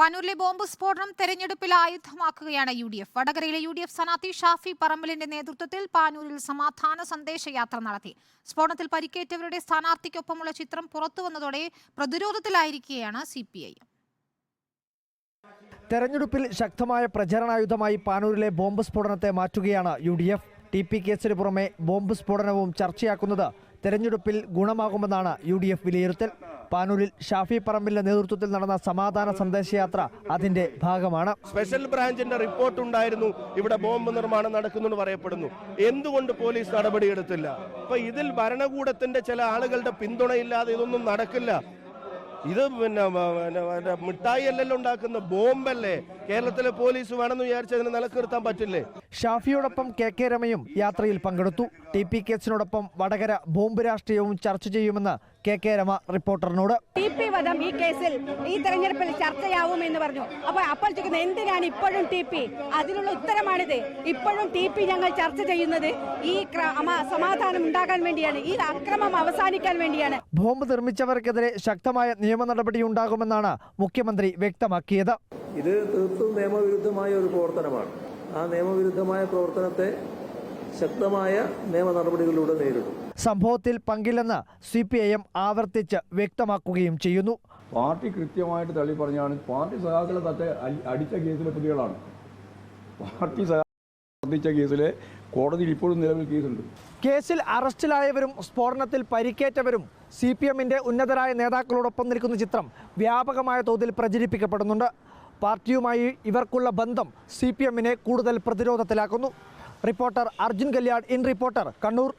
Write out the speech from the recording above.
പാനൂരിലെ bomb സ്ഫോടനം തെരഞ്ഞെടുപ്പിൽ ആയുധമാക്കുകയാണ് യു ഡി എഫ്. വടകരയിലെ യു ഡി എഫ് സ്ഥാനാർത്ഥി ഷാഫി പറമ്പലിന്റെ നേതൃത്വത്തിൽ പാനൂരിൽ സമാധാന സന്ദേശയാത്ര നടത്തി. സ്ഫോടനത്തിൽ പരിക്കേറ്റവരുടെ സ്ഥാനാർത്ഥിക്കൊപ്പമുള്ള ചിത്രം പുറത്തുവന്നതോടെ പ്രതിരോധത്തിലായിരിക്കുകയാണ് സി പി ഐ. തെരഞ്ഞെടുപ്പിൽ ശക്തമായ പ്രചരണായുധമായി പാനൂരിലെ ബോംബ് സ്ഫോടനത്തെ മാറ്റുകയാണ് U D F. T P കേസിന് പുറമെ ബോംബ് സ്ഫോടനവും ചർച്ചയാക്കുന്നത് തെരഞ്ഞെടുപ്പിൽ ഗുണമാകുമെന്നാണ് യു ഡി എഫ് വിലയിരുത്തൽ. പാനൂരിൽ ഷാഫി പറമ്പിലിന്റെ നേതൃത്വത്തിൽ നടന്ന സമാധാന സന്ദേശയാത്ര അതിന്റെ ഭാഗമാണ്. സ്പെഷ്യൽ ബ്രാഞ്ചിന്റെ റിപ്പോർട്ട് ഉണ്ടായിരുന്നു. ഇവിടെ ബോംബ് നിർമ്മാണം നടക്കുന്നു പറയപ്പെടുന്നു. എന്തുകൊണ്ട് പോലീസ് നടപടിയെടുത്തില്ല അപ്പൊ ഇതിൽ ഭരണകൂടത്തിന്റെ ചില ആളുകളുടെ പിന്തുണയില്ലാതെ ഇതൊന്നും നടക്കില്ല. ഇത് പിന്നെ മിഠായി അല്ലല്ലോ ഉണ്ടാക്കുന്ന ബോംബല്ലേ? കേരളത്തിലെ പോലീസ് വേണമെന്ന് വിചാരിച്ച് അതിനെ നിലനിർത്താൻ പറ്റില്ലേ? ഷാഫിയോടൊപ്പം കെ കെ രമയും യാത്രയിൽ പങ്കെടുത്തു. ടി പി കേസിനോടൊപ്പം വടകര ബോംബ് രാഷ്ട്രീയവും ചർച്ച ചെയ്യുമെന്ന് കെ കെ രമ റിപ്പോർട്ടറിനോട്. ടി പി വധം ഈ കേസിൽ ഈ തെരഞ്ഞെടുപ്പിൽ ചർച്ചയാവും എന്ന് പറഞ്ഞു. അപ്പോൾ അപ്പോൾ ചോദിക്കുന്നത് എന്തിനാണ് ഇപ്പോഴും ടി പി? അതിനുള്ള ഉത്തരമാണിത്. ഇപ്പോഴും ടി പി ഞങ്ങൾ ചർച്ച ചെയ്യുന്നത് ഈ സമാധാനം ഉണ്ടാകാൻ വേണ്ടിയാണ്. ഈ അക്രമം അവസാനിക്കാൻ വേണ്ടിയാണ്. ബോംബ് നിർമ്മിച്ചവർക്കെതിരെ ശക്തമായ നിയമ നടപടി ഉണ്ടാകുമെന്നാണ് മുഖ്യമന്ത്രി വ്യക്തമാക്കിയത്. ഇത് തീർത്തും നിയമവിരുദ്ധമായ ഒരു പ്രവർത്തനമാണ്. ആ നിയമവിരുദ്ധമായ പ്രവർത്തനത്തെ ശക്തമായ നിയമ നടപടികളിലൂടെ നേരിടും. സംഭവത്തിൽ പങ്കില്ലെന്ന് സി പി ഐ എം ആവർത്തിച്ച് വ്യക്തമാക്കുകയും ചെയ്യുന്നു. പാർട്ടി കൃത്യമായിട്ട് തള്ളി പറഞ്ഞാണ് പാർട്ടി സഖാക്കളെ തത്തെ അടിച്ച കേസിലെ പ്രതികളാണ്. പാർട്ടി സഖാക്കളെ കേസിലെ കോടതിയിൽ ഇപ്പോഴും നിലവിൽ കേസുണ്ട്. കേസിൽ അറസ്റ്റിലായവരും സ്ഫോടനത്തിൽ പരിക്കേറ്റവരും സി പി എമ്മിന്റെ ഉന്നതരായ നേതാക്കളോടൊപ്പം നിൽക്കുന്ന ചിത്രം വ്യാപകമായ തോതിൽ പ്രചരിപ്പിക്കപ്പെടുന്നുണ്ട്. പാർട്ടിയുമായി ഇവർക്കുള്ള ബന്ധം സി പി എമ്മിനെ കൂടുതൽ പ്രതിരോധത്തിലാക്കുന്നു. Reporter Arjun Kalyan in reporter Kannur